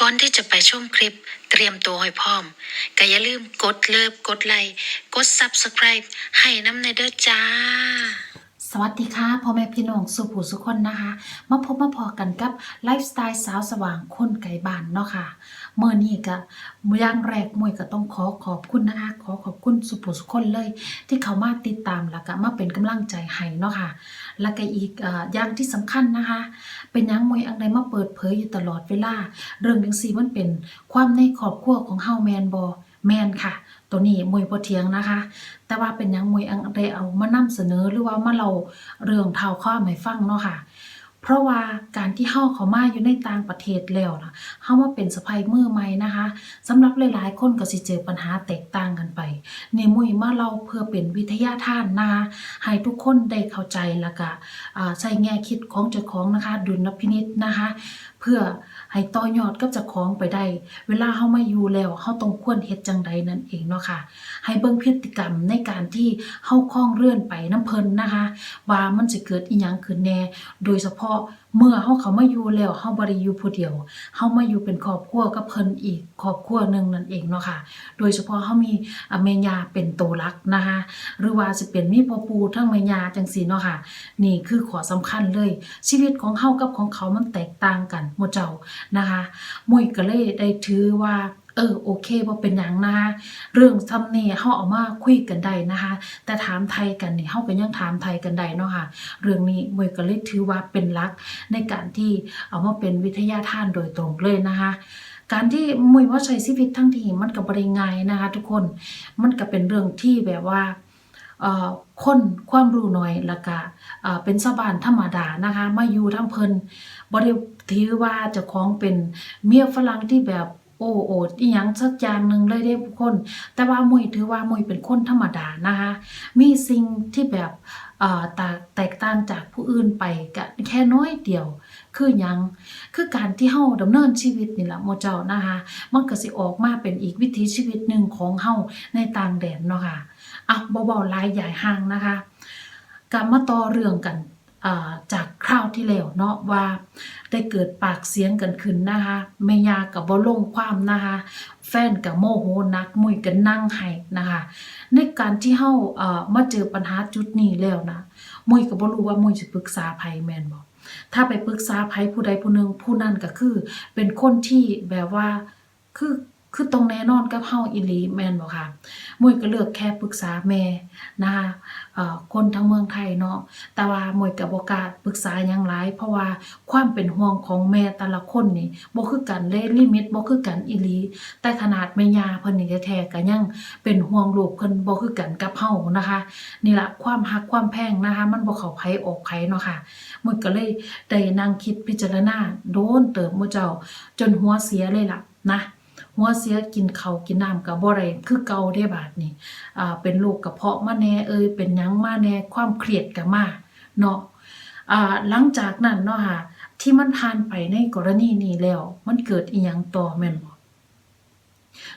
ก่อนที่จะไปชมคลิปเตรียมตัวให้พร้อมก็อย่าลืมกดเลิฟกดไลค์กด Subscribe ให้น้ำในเด้อจ้า สวัสดีค่ะพ่อแม่พี่น้องสุผู้สุคนนะคะ มาพบมาพอกันกับไลฟ์สไตล์สาวสว่างคนไก่บ้านเนาะค่ะเมื่อนี้ก็อย่างแรกมวยก็ต้องขอขอบคุณนะคะ ขอขอบคุณสุผู้สุคนเลย ที่เขามาติดตามแล้วก็มาเป็นกำลังใจให้เนาะค่ะแล้วก็อีกออย่างที่สำคัญนะคะ เป็นยังมวยอังใดมาเปิดเผยอยู่ตลอดเวลา เรื่องจังซี่มันเป็นความในครอบครัวของเฮาแมนบอ แมนค่ะ ตัวนี้มวยบ่เถียงนะคะ แต่ว่าเป็นยังมวยอังได้เอามานำเสนอหรือว่ามาเราเรื่องเท่าข้อให้ฟังเนาะค่ะ เพราะว่าการที่เฮาเขามาอยู่ในต่างประเทศแล้วนะเฮามาเป็นสะพายมือใหม่นะคะสำหรับหลายๆ คนก็สิเจอปัญหาแตกต่างกันไปนี่มุยมาเราเพื่อเป็นวิทยาทานนะคะให้ทุกคนได้เข้าใจแล้วก็ใช้แง่คิดของเจ้าของนะคะ ดุลพินิจนะคะ เพื่อให้ต่อยอดกับเจ้าของไปได้ เวลาเฮามาอยู่แล้วเฮาต้องควรเฮ็ดจังใดนั่นเองเนาะค่ะ ให้เบิ่งพฤติกรรมในการที่เฮาคล้องเลื่อนไปน้ำเพลินนะคะ ว่ามันจะเกิดอีหยังขึ้นแน่ โดยเฉพาะ เมื่อเฮาเขามาอยู่แล้วเฮาบ่ได้อยู่ผู้เดียวเฮามาอยู่เป็นครอบครัวกับเพิ่นอีกครอบครัวหนึ่งนั่นเองเนาะค่ะ โดยเฉพาะเฮามีอเมญาเป็นตัวรักนะคะ หรือว่าสิเป็นมีพ่อปู่ทั้งแม่ย่าจังซี่เนาะค่ะ นี่คือข้อสำคัญเลย ชีวิตของเฮากับของเขามันแตกต่างกันหมู่เจ้านะคะมุยก็เลยได้ถือว่า เออโอเคบ่เป็นหยังนะคะเรื่องทำนี่เฮาเอามาคุยกันได้นะคะ แต่ถามไทยกันเนี่ยเฮาก็ยังถามไทยกันได้เนาะค่ะ เรื่องนี้มวยก็เลยถือว่าเป็นลักในการที่เอามาเป็นวิทยาทานโดยตรงเลยนะคะการที่มวยว่าใช้ชีวิตทั้งทีมันก็บ่ได้ง่ายนะคะ ทุกคนมันก็เป็นเรื่องที่แบบว่าเอ่อคนความรู้น้อยล้วก็เอ่อเป็นชาวบ้านธรรมดานะคะมาอยู่ทั้งเพิ่นบ่ได้ถือว่าเจ้าของเป็นเมียฝรั่งที่แบบ โอ้โอดอีหยังสักอย่างหนึ่งเลยเด้ทุกคน แต่ว่ามุยถือว่ามุยเป็นคนธรรมดานะคะ มีสิ่งที่แบบแตกต่างจากผู้อื่นไปกแค่น้อยเดียว คือยังคือการที่เฮาดำเนินชีวิตนี่แหละโมเจ้านะคะมันก็สิออกมาเป็นอีกวิถีชีวิตหนึ่งของเฮาในต่างแดนเนาะค่ะอะเบาๆลายใหญ่ห่างนะคะกลับมาต่อเรื่องกัน จากคราวที่แล้วเนาะว่าได้เกิดปากเสียงกันขึ้นนะคะแม่ยากับบ่ลงความนะคะแฟนกับโมโหนักมุยกันนั่งให้นะคะ ในการที่เฮาเอ่อมาเจอปัญหาจุดนี้แล้วนะมุยก็บ่รู้ว่ามุยจะปรึกษาไผแม่นบ่ถ้าไปปรึกษาไผผู้ใดผู้หนึ่งผู้นั้นก็คือ เป็นคนที่แบบว่าคือคือตรงแน่นอนกับเฮาอีหลีแม่นบ่ค่ะมุยก็เลือกแค่ปรึกษาแม่นะคะ คนทั้งเมืองไทยเนาะแต่ว่ามวยกับโอกาสปรึกษาหยังหลายเพราะว่าความเป็นห่วงของแม่แต่ละคนนี่บ่คือกันเลยลิมิตบ่คือกันอีหลี แต่ขนาดแม่ย่าเพิ่นนี่แท้ๆก็ยังเป็นห่วงลูกเพิ่นบ่คือกันกับเฮานะคะ นี่ละความฮักความแพงนะคะ มันบ่เข้าไผออกไผเนาะค่ะมวยก็เลยได้นั่งคิดพิจารณาโดนเติบหมู่เจ้า จนหัวเสียเลยล่ะนะ หัวเสียกินเขากินน้ำก็บ่ได้คือเก่าได้บาดนี้อ่าเป็นโรคกระเพาะมาแน่เอ่ยเป็นยังมาแน่ความเครียดก็มาเนาะอ่าหลังจากนั้นเนาะค่ะที่มันผ่านไปในกรณีนี้แล้ว มันเกิดอีหยังต่อแม่นบ่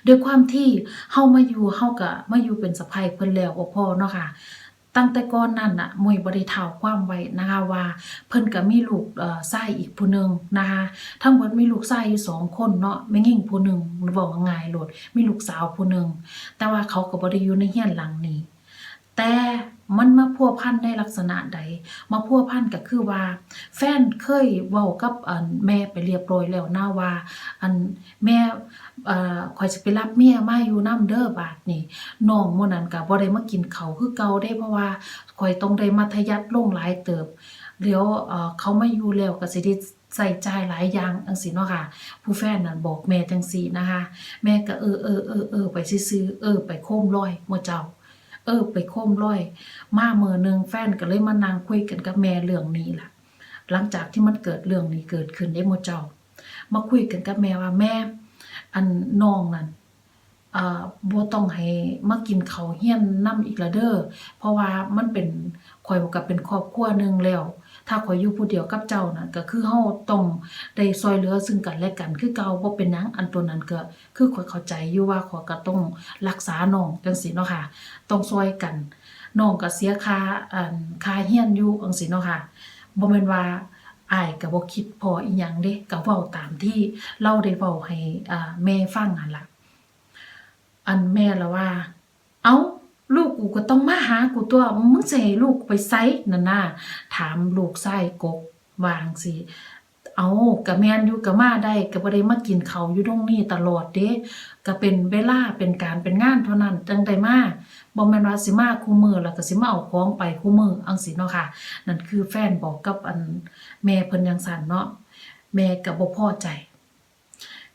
ด้วยความที่เฮามาอยู่เฮาก็มาอยู่เป็นสะใภ้เพิ่นแล้วบ่พอเนาะค่ะ ตั้งแต่ก่อนนั้นน่ะมวยบริเท่าความไว้นะคะว่าเพิ่นก็มีลูกเอ่อชายอีกผู้หนึ่งนะคะทั้งหมดมีลูกชายอยู่สองคนเนาะแม่งิ่งผู้หนึ่งบอกว่าง่ายโลดมีลูกสาวผู้หนึ่งแต่ว่าเขาก็บ่ได้อยู่ในเฮียนหลังนี้ แต่ มันมาพัวพันในลักษณะใด มาพัวพันก็คือว่า แฟนเคยเว้ากับอันแม่ไปเรียบร้อยแล้วหนะว่า อันแม่เอ่อข่อยสิไปรับเมียมาอยู่นํเด้อบาดนี้น้องมื้อนั้นก็บ่ได้มากินเขาคือเก่าได้เพราะว่าข่อยต้องได้มัธยัสถ์ลงหลายเติบเดี๋ยวเอ่อเขามาอยู่แล้วก็สิได้ใส่ใจหลายอย่างจังซี่เนาะค่ะ ผู้แฟนนั่นบอกแม่จังซี่นะคะ แม่ก็เออเออเออเออไปซื่อๆเออไปโค้มร้อยหมู่เจ้า เออ ไปโค้มร้อย มาเมื่อหนึงแฟนก็เลยมานั่งคุยกันกับแม่เรื่องนี้ล่ะ หลังจากที่มันเกิดเรื่องนี้เกิดขึ้นได้โมเจ้า มาคุยกันกับแม่ว่าแม่ อันน้องนั่นเอ่อบ่ต้องให้มากินเขาเฮียนน้ำอีกและเด้อเพราะว่ามันเป็นคอยกับเป็นครอบครัวหนึงแล้ว ถ้าข่อยอยู่ผู้เดียวกับเจ้านั่นก็คือเฮาต้องได้ช่วยเหลือซึ่งกันและกัน คือเก่าบ่เป็นหยังอันตัวนั้นก็คือข่อยเข้าใจอยู่ว่าข่อยก็ต้องรักษาน้องจังซี่เนาะค่ะ ต้องช่วยกันน้องก็เสียค่าอันค่าเฮียนอยู่จังซี่เนาะค่ะบ่แม่นว่าอ้ายก็บ่คิดพออีหยังเด้ก็เว้าตามที่เราได้เว้าให้อ่าแม่ฟังหั่นล่ะอันแม่ละว่า เอ้า ลูกกูก็ต้องมาหากูตัวมึงจะให้ลูกไปไสนั่นน่ะถามลูกชายกกวางสิเอาก็แม่นอยู่ก็มาได้ก็บ่ได้มากินเขาอยู่ตรงนี้ตลอดเด้ก็เป็นเวลาเป็นการเป็นงานเท่านั้นจังได้มาบ่แม่นว่าสิมาคู่มือแล้วก็สิมาเอาของไปคู่มือจังซี่เนาะค่ะ นั่นคือแฟนบอกกับอันแม่เพิ่นจังซั่นเนาะแม่ก็บ่พอใจ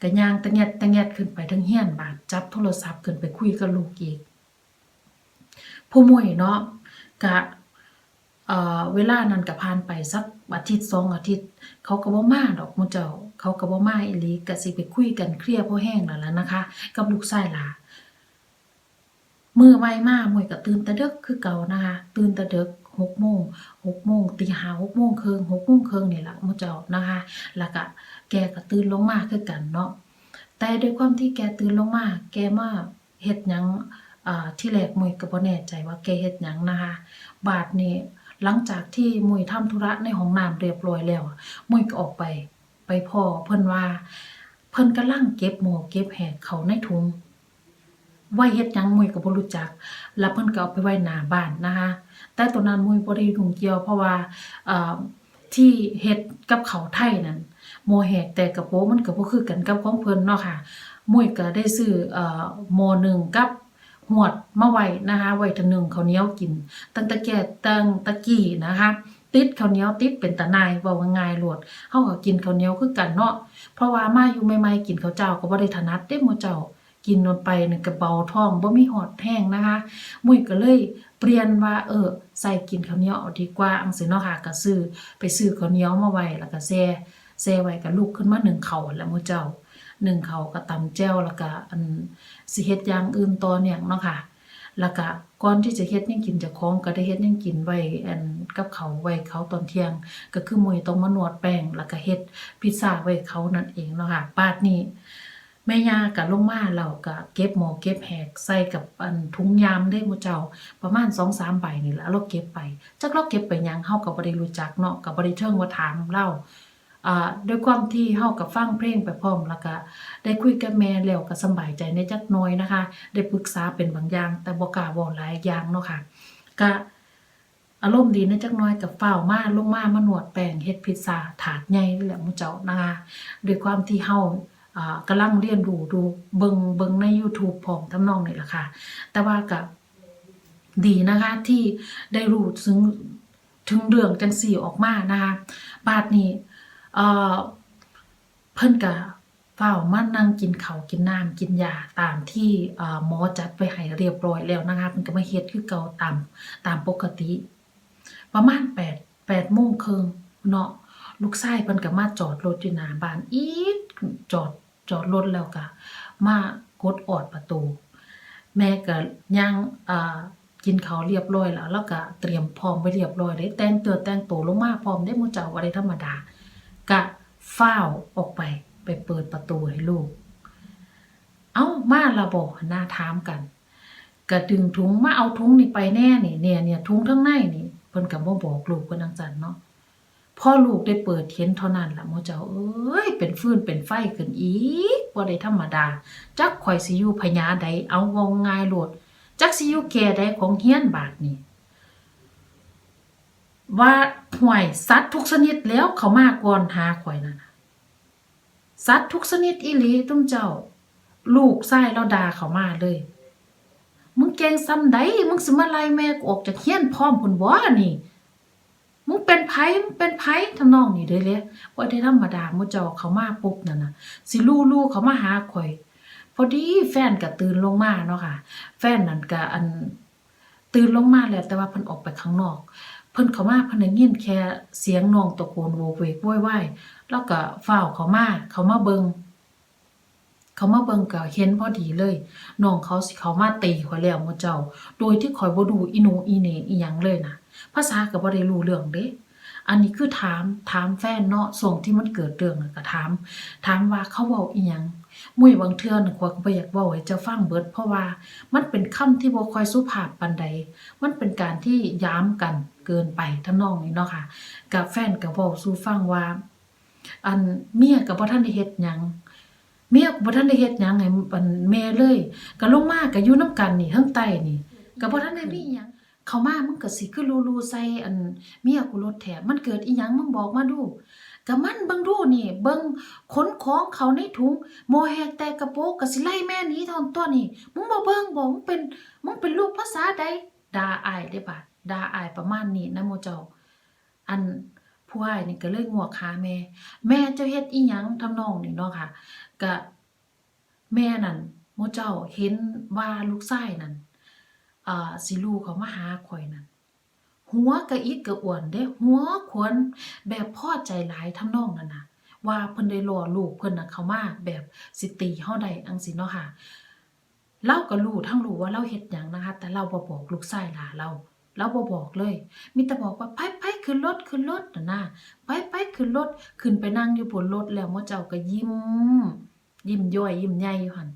ก็ย่างตะแงดตะแงดขึ้นไปทั้งเฮียนบาดจับโทรศัพท์ขึ้นไปคุยกับลูกอีก ผู้มวยเนาะกะเอ่อเวลานั้นก็ผ่านไปสักอาทิตย์สองอาทิตย์ เขาก็บ่มาดอกมู่เจ้า เขาก็บ่มาอีหลีก็สิไปคุยกันเคลียร์พอแห้งนั่นแหละนะคะ กับลูกชายหลามื้อใหม่มามวยก็ตื่นแต่ดึกคือเก่านะคะตื่นแต่ดึก6โมง6โมงตีห้า6โมงครึ่ง6โมงครึ่งนี่ล่ะมู่เจ้านะคะ แล้วก็แกก็ตื่นลงมาคือกันเนาะแต่ด้วยความที่แกตื่นลงมาแกมาเฮ็ดหยัง อ่าที่แรกมุยก็บ่แน่ใจว่าแกเฮ็ดหยังนะคะ บาดนี้หลังจากที่มุยทำธุระในห้องน้ำเรียบร้อยแล้ว มุยก็ออกไป ไปพ่อเพิ่นว่า เพิ่นกำลังเก็บหมอเก็บแหกเขาในถุงไว้เฮ็ดหยังมุยก็บ่รู้จัก แล้วเพิ่นก็เอาไปไว้หน้าบ้านนะคะ แต่ตอนนั้นมุยบ่ได้ยุ่งเกี่ยวเพราะว่าเอ่อที่เฮ็ดกับเขาไทยนั้นหมแหกแต่กระโปรงมันก็บ่คือกันกับของเพิ่นเนาะค่ะ มุ้ยก็ได้ซื้อเอ่อหมอหนึ่งกับ หวดมาไว้นะคะไว้ทะนึงเขาเนียวกิน ตั้งต่แก่ตั้งตะกี้นะคะติดข้าวเหนียวติดเป็นตาหนายเว้าง่ายๆโลดเฮาก็กินข้าวเหนียวคือกันเนาะเพราะว่ามาอยู่ใหม่ๆกินข้าวเจ้าก็บ่ได้ถนัดเด้หมู่เจ้า กินลงไปนี่ก็เบาท้องบ่มีหอดแห้งนะคะ มุ้ยก็เลยเปลี่ยนว่าเออใส่กินข้าวเหนียวเอาดีกว่าจังซี่เนาะค่ะก็ซื้อไปซื้อข้าวเหนียวมาไว้แล้วก็แช่แซ่ไว้ก็ลุกขึ้นมาหนึ่งเข้าแล้วหมู่เจ้า หนึ่งเขาก็ตำแจ่วแล้วก็อันสิเฮ็ดอย่างอื่นต่อเนี่ยเนาะค่ะแล้วก็ก่อนที่จะเฮ็ดยังกินเจ้าของก็ได้เฮ็ดยังกินไว้อันกับเขาไว้เขาตอนเที่ยง ก็คือมื้อต้องมานวดแป้งแล้วก็เฮ็ดพิซซ่าไว้เขานั่นเองเนาะค่ะปาดนี้แม่ยาก็ลงมาแล้วก็เก็บหมอเก็บแหกใส่กับอันถุงยามได้หมู่เจ้าประมาณ2-3ใบนี่แหละเราเก็บไปจักเราเก็บไปยังเฮาก็บ่ได้รู้จักเนาะก็บ่ได้เชิงว่าถามเล่า ด้วยความที่เฮากับฟังเพลงไปพร้อมแล้วก็ได้คุยกับแม่แล้วก็สบายใจในจักน่อยนะคะ ได้ปรึกษาเป็นบางอย่าง แต่บ่กล้าเว้าหลายอย่างเนาะค่ะก็อารมณ์ดีในจักน่อยกับฝ้าวมาลงมามาหนวดแป้งเฮ็ดพิซซ่าถาดใหญ่นี่แหละมู่เจ้านะคะด้วยความที่เฮาอ่ากำลังเรียนรู้ดูเบิงเบิงใน YouTube พร้อมทำนองนี่แหละค่ะ แต่ว่าก็ดีนะคะที่ได้รู้ถึงถึงเรื่องจังซี่ออกมานะคะบาดนี้ เอ่อเพิ่นก็เฝ้ามานั่งกินเขาวกินน้ำกินยาตามที่เอ่อหมอจัดไว้ให้เรียบร้อยแล้วนะคะเพิ่นก็มาเฮ็ดคือเก่าตามตามปกติ ประมาณ8 8โมงครึ่งเนาะลูกชายเพิ่นก็มาจอดรถอยู่หน้าบ้านอีดจอดจอดรถแล้วก็มากดออดประตู แม่ก็ย่างอ่ากินเขาวเรียบร้อยแล้ว แล้วก็เตรียมพร้อมไว้เรียบร้อยเลยแต่งเตือแต่งตัวลงมาพร้อมได้หมูเจ้าบ่ได้ธรรมดา ก็ฟ้าออกไปไปเปิดประตูให้ลูก เอ้ามาละบ่หน้าถามกันก็ดึงถุงมาเอาถุงนี่ไปแน่นี่เนี่ยเนี่ยถุงทั้งในนี่เพิ่นก็บ่บอกลูกเพิ่นจังซั่นเนาะพอลูกได้เปิดเห็นเท่านั้นละหมู่เจ้าเอ้ยเป็นฟืนเป็นไฟขึ้นอีกบ่ได้ธรรมดา จักข่อยสิอยู่พญาใดเอาว้าง่ายโลดจักสิอยู่แก่ใดของเฮียนบาดนี้ ว่าห่วยสัตว์ทุกชนิดแล้วเขามาก่อนหาข่อยนั่นนะสัตว์ทุกชนิดอีหลีตุ้มเจ้า ลูกชายเราด่าเขามาเลย มึงเก่งซ้ำใดมึงสิมาไล่แม่กูออกจากเฮียนพร้อมพุ่นบ่นี่ มึงเป็นไผมึงเป็นไผทำนองนี้เด้เลยบ่ได้ธรรมดามู่เจ้าเขามาปุ๊บนั่นนะสิลู่ๆเขามาหาข่อย พอดีแฟนก็ตื่นลงมาเนาะค่ะ แฟนนั่นก็อันตื่นลงมาแล้วแต่ว่าเพิ่นออกไปข้างนอก พิ่นเขามาเพิ่นได้ยินแค่เสียงน้องตะโกนโวกเวกโวยวายแล้วก็ฟ้าวเขามาเขามาเบิงเขามาเบิงก็เห็นพอดีเลยน้องเขาสิเขามาตีข่อยแล้วหมู่เจ้า โดยที่ข่อยบ่ดูอีโหนอีเหน่อีหยังเลยนะภาษาก็บ่ได้รู้เรื่องเด้อันนี้คือถามถามแฟนเนาะส่งที่มันเกิดเรื่องก็ถาม ถามว่าเขาเว้าอีหยัง มุ้ยบางเทื่อน่ะข่อยก็บ่อยากเว้าให้เจ้าฟังเบิด เพราะว่ามันเป็นคำที่บ่ค่อยสุภาพปานใด มันเป็นการที่ย้ำกันเกินไปทำนองนี้เนาะค่ะกับแฟนก็เว้าสู่ฟังว่า อันเมียก็บ่ทันได้เฮ็ดหยังเมียก็บ่ทันได้เฮ็ดหยังให้อันแม่เลย ก็ลงมาก็อยู่นํกันนี่เทิงใต้นี่ก็บ่ทันได้มีหยังเข้ามามึงก็สิคือลูๆใส่อันเมียกูรถแถมันเกิดอีหยังมึงบอกมาดู ก็มันเบิ่งดูนี่ เบิ่งขนของเขาในถุงหมแหกแต่กระโปงก็สิไล่แม่นีเทอนตัวนี่มึงบ่เบิ่งบ่มึงเป็นมึงเป็นลูกภาษาใดด่าอายได้บาดด่าอายประมาณนี้นะโมเจ้า อันผู้อ้ายนี่ก็เลยงัวกหาแม่ แม่เจ้าเฮ็ดอีหยังทำนองนี่เนาะค่ะก็แม่นั่นหมู่เจ้าเห็นว่าลูกชายนั่นอ่าสิลูกเขามาหาข่อยนั่น หัวกระอิดกระอ้วนเด้หัวขวนแบบพ่อใจหลายทำนองนั่นนะว่าเพิ่นได้รอลูกเพิ่นน่ะเข้ามาแบบสิตีเฮาได้จังซี่เนาะค่ะเราก็รู้ทั้งรู้ว่าเราเฮ็ดหยังนะคะ แต่เราบ่บอกลูกชายหลาเราเราบ่บอกเลย มีแต่บอกว่าไปๆขึ้นรถขึ้นรถน่ะนะไปไปขึ้นรถขึ้นไปนั่งอยู่บนรถแล้วมอเจ้าก็ยิ้ม ยิ้มย่อยยิ้มใหญ่อยู่หั่น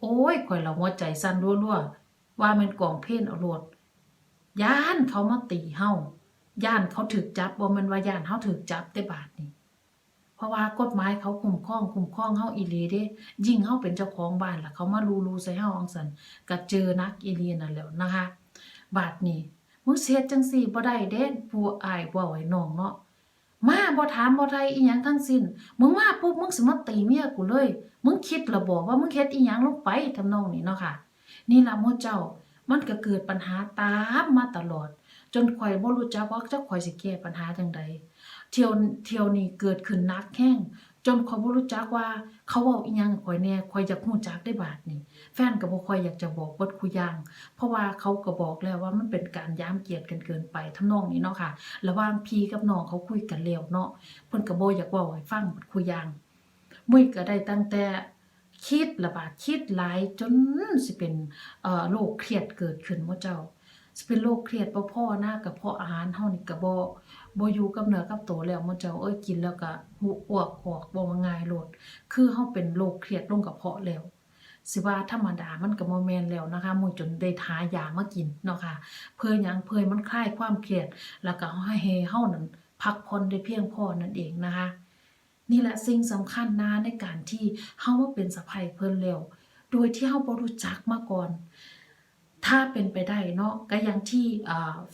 โอ้ยข่อยละหัวใจสั่นรัวๆว่าม่นกองเพลนเอาโลด ย่านเขามาตีเฮาย่านเขาถูกจับบ่แม่นว่าย่านเฮาถูกจับแต่บาดนี้เพราะว่ากฎหมายเขาคุ้มครองคุ้มครองเฮาอีหลีเด้ ยิ่งเฮาเป็นเจ้าของบ้านล่ะเขามาลูๆใส่เฮาจังซั่นก็เจอนักอีหลีนั่นแล้วนะคะ บาดนี้มึงเฮ็ดจังซี่บ่ได้เด้ผู้อ้ายเว้าให้น้องเนาะมาบ่ถามบ่ไทยอีหยังทั้งสิ้น มึงมาปุ๊บมึงสิมาตีเมียกูเลย มึงคิดและบ่ว่ามึงเฮ็ดอีหยังลงไปทำนองนี้เนาะค่ะ นี่ล่ะหมู่เจ้า มันก็เกิดปัญหาตามมาตลอด จนข่อยบ่รู้จักว่าจะข่อยสิแก้ปัญหาจังใดเที่ยวเที่ยวนี้เกิดขึ้นนักแฮงจนข่อยบ่รู้จักว่าเขาเว้าอีหยังกับข่อยแน่ข่อยอยากรู้จักได้บาดนี้ แฟนก็บ่ค่อยอยากจะบอกเบิดคุยาง เพราะว่าเขาก็บอกแล้วว่ามันเป็นการย้ามเกียรติกันเกินไปทำนองนี้เนาะค่ะ ระหว่างพี่กับน้องเขาคุยกันแล้วเนาะเพิ่นก็บ่อยากเว้าให้ฟังคุยยางมุ้ยก็ได้ตั้งแต่ คิดระบาดคิดหลายจนสิเป็นโรคเครียดเกิดขึ้นว่าเจ้าสิเป็นโรคเครียดบ่พ่อหน้ากับพาะอาหารเฮานี่ก็บ่บ่อยู่กับเนื้อกับตัวแล้วว่าเจ้าเอ้ยกินแล้วก็หูอ้วกออกบ่ว่าง่ายโลดคือเฮาเป็นโรคเครียดลงกับเพาะแล้ว สิว่าธรรมดามันก็บ่แม่นแล้วนะคะมุ้ยจนได้ทายามากินเนาะค่ะเพื่อหยังเพื่อมันคลายความเครียด แล้วก็ให้เฮานั้นพักผ่อนได้เพียงพอนั่นเองนะคะ นี่แหละสิ่งสำคัญนะในการที่เฮามาเป็นสะใภ้เพิ่นแล้วโดยที่เฮาบ่รู้จักมาก่อน ถ้าเป็นไปได้เนาะก็อย่างที่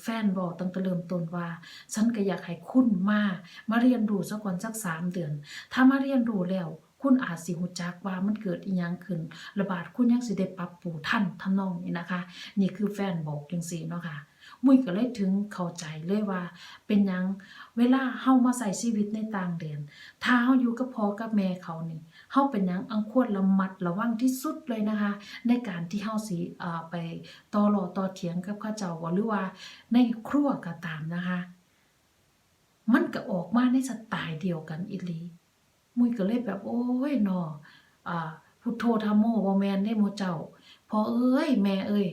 แฟนบอกตั้งแต่เริ่มต้นว่า ฉันก็อยากให้คุณมามาเรียนรู้ซะก่อนสักสามเดือน ถ้ามาเรียนรู้แล้วคุณอาจสิรู้จักว่ามันเกิดอีหยังขึ้น ระบาดคุณยังสิได้ปรับปรุงทันทำนองนี้นะคะ นี่คือแฟนบอกจังซี่เนาะค่ะ มุ้ยก็เลยถึงเข้าใจเลยว่า เป็นยังเวลาเฮามาใส่ชีวิตในต่างแดนถ้าเฮาอยู่กับพ่อกับแม่เขานี่เฮาเป็นยังอังควรระมัดระวังที่สุดเลยนะคะ ในการที่เฮาสิเอ่อไปต่อรอต่อเถียงกับเขาเจ้าว่าหรือว่าในครัวก็ตามนะคะ มันก็ออกมาในสไตล์เดียวกันอีหลีมุ้ยก็เลยแบบโอ้ยนออ่าพุทโธธรรมโมบ่แม่นได้หมู่เจ้าพอเอ้ยแม่เอ้ย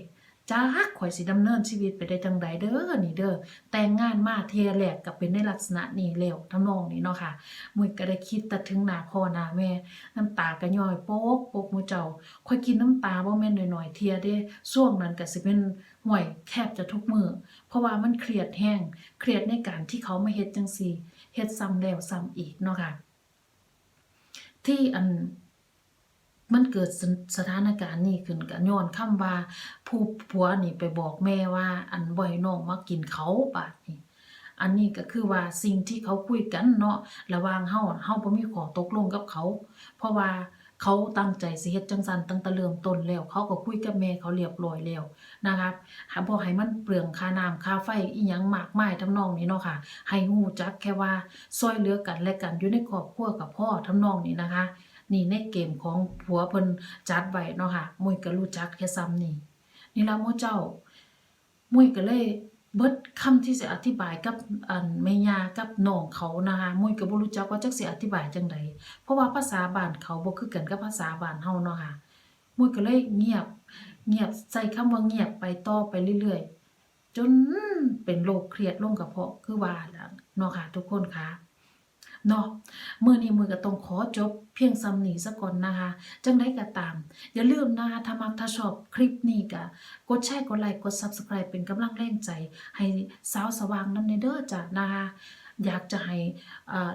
จ้าข่อยสิดำเนินชีวิตไปได้จังใดเด้อนี่เด้อแต่งงานมาเทียแรกก็เป็นในลักษณะนี้แล้วทำนองนี้เนาะค่ะมุ้ยก็ได้คิดแต่ถึงหน้าพ่อหน้าแม่ น้ำตาก็ย่อยโป๊กโป๊กมูเจ้าข่อยกินน้ำตาบ่แม่นหน้อยๆเทียเด้ช่วงนั้นก็สิเป็นห่วยแคบจะทุกมือเพราะว่ามันเครียดแฮงเครียดในการที่เขามาเฮ็ดจังซี่เฮ็ดซ้ำแล้วซ้ำอีกเนาะค่ะที่อัน มันเกิดสสถานการณ์นี้ขึ้นก็ย้อนคำว่าผู้ผัวนี่ไปบอกแม่ว่า อันบ่ให้น้องมากินเขาบาดนี้อันนี้ก็คือว่าสิ่งที่เขาคุยกันเนาะระวางเฮาเฮาบ่มีข้อตกลงกับเขา เพราะว่าเขาตั้งใจสิเฮ็ดจังซั่นตั้งแต่เริ่มต้นแล้ว เขาก็คุยกับแม่เขาเรียบร้อยแล้วนะครับหาบ่ให้มันเปลืองค่าน้ำค่าไฟอีหยังมากมายทำนองนี้เนาะค่ะ ให้ฮู้จักแค่ว่าช่วยเหลือกันและกันอยู่ในครอบครัวกับพ่อทำนองนี้นะคะ นี่ในเกมของผัวเพิ่นจัดไว้เนาะค่ะมุ้ยก็รู้จักแค่ซ้ำนี่นี่ละมู่เจ้า มุ้ยก็เลยเบิดคำที่สิอธิบายกับอันแม่ยากับน้องเขานะคะมุ้ยก็บ่รู้จักว่าจักสิอธิบายจังใดเพราะว่าภาษาบ้านเขาบ่คือกันกับภาษาบ้านเฮาเนาะค่ะมุ้ยก็เลยเงียบ เงียบใส่คำว่าเงียบไปต่อไปเรื่อยๆ จนเป็นโรคเครียดลงกระเพาะคือว่าแล้วเนาะค่ะทุกคนค่ะ เนาะมือนี้มือก็ต้องขอจบ เพียงซ้ำนี้ซะก่อนนะคะ จังไดก็ตาม อย่าลืมนะคะถ้ามักถ้าชอบคลิปนี้ก็กดแชร์กดไลค์กด Subscribe เป็นกำลังแรงใจ ให้สาวสว่างนำในเด้อจ้ะนะคะอยากจะให้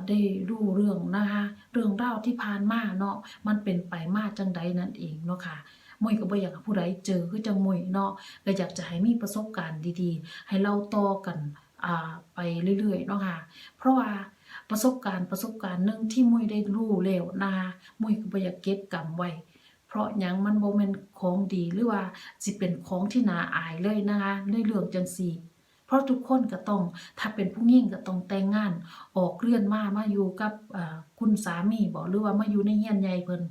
ได้รู้เรื่องนะคะเรื่องราที่ผ่านมาเนาะมันเป็นไปมาจังใดนั่นเองเนาะค่ะมวยก็บ่อยากผู้ใดเจอคือจังมวยเนาะก็อยากจะให้มีประสบการณ์ดีๆ ให้เล่าต่อกันไปเรื่อยๆเนาะค่ะเพราะว่า ประสบการณ์ประสบการณ์หนึ่งที่มวยได้รู้แล้วนะคะมวยก็บ่อยากเก็บกำไว้ เพราะยังมันบ่แม่นของดีหรือว่าสิเป็นของที่น่าอายเลยนะคะในเรื่องจังซี่เพราะทุกคนก็ต้องถ้าเป็นผู้หญิงก็ต้องแต่งงาน ออกเรือนมามาอยู่กับคุณสามีบ่หรือว่ามาอยู่ในเฮียนใหญ่เพิ่น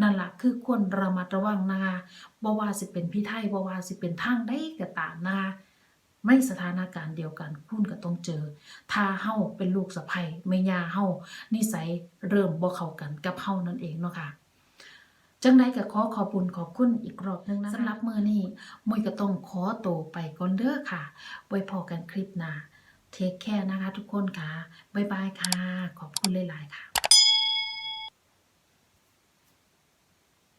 นั่นล่ะคือควรระมัดระวังนะคะบ่ว่าสิเป็นพี่ไทยบ่ว่าสิเป็นทางใดก็ตามนะคะ ไม่สถานการณ์เดียวกันคุณก็ต้องเจอ ถ้าเฮาเป็นลูกสะใภ้แม่ย่าเฮานิสัยเริ่มบ่เข้ากันกับเฮานั่นเองเนาะค่ะจังไดก็ขอขอบคุญขอบคุณอีกรอบหนึงนะคะสำหรับมื้อนี้มวยก็ต้องขอตัวไปก่อนเด้อค่ะไว้พอกันคลิปหน้าเทคแคร์นะคะทุกคนค่ะ บ๊ายบายค่ะ ขอบคุณหลายๆค่ะ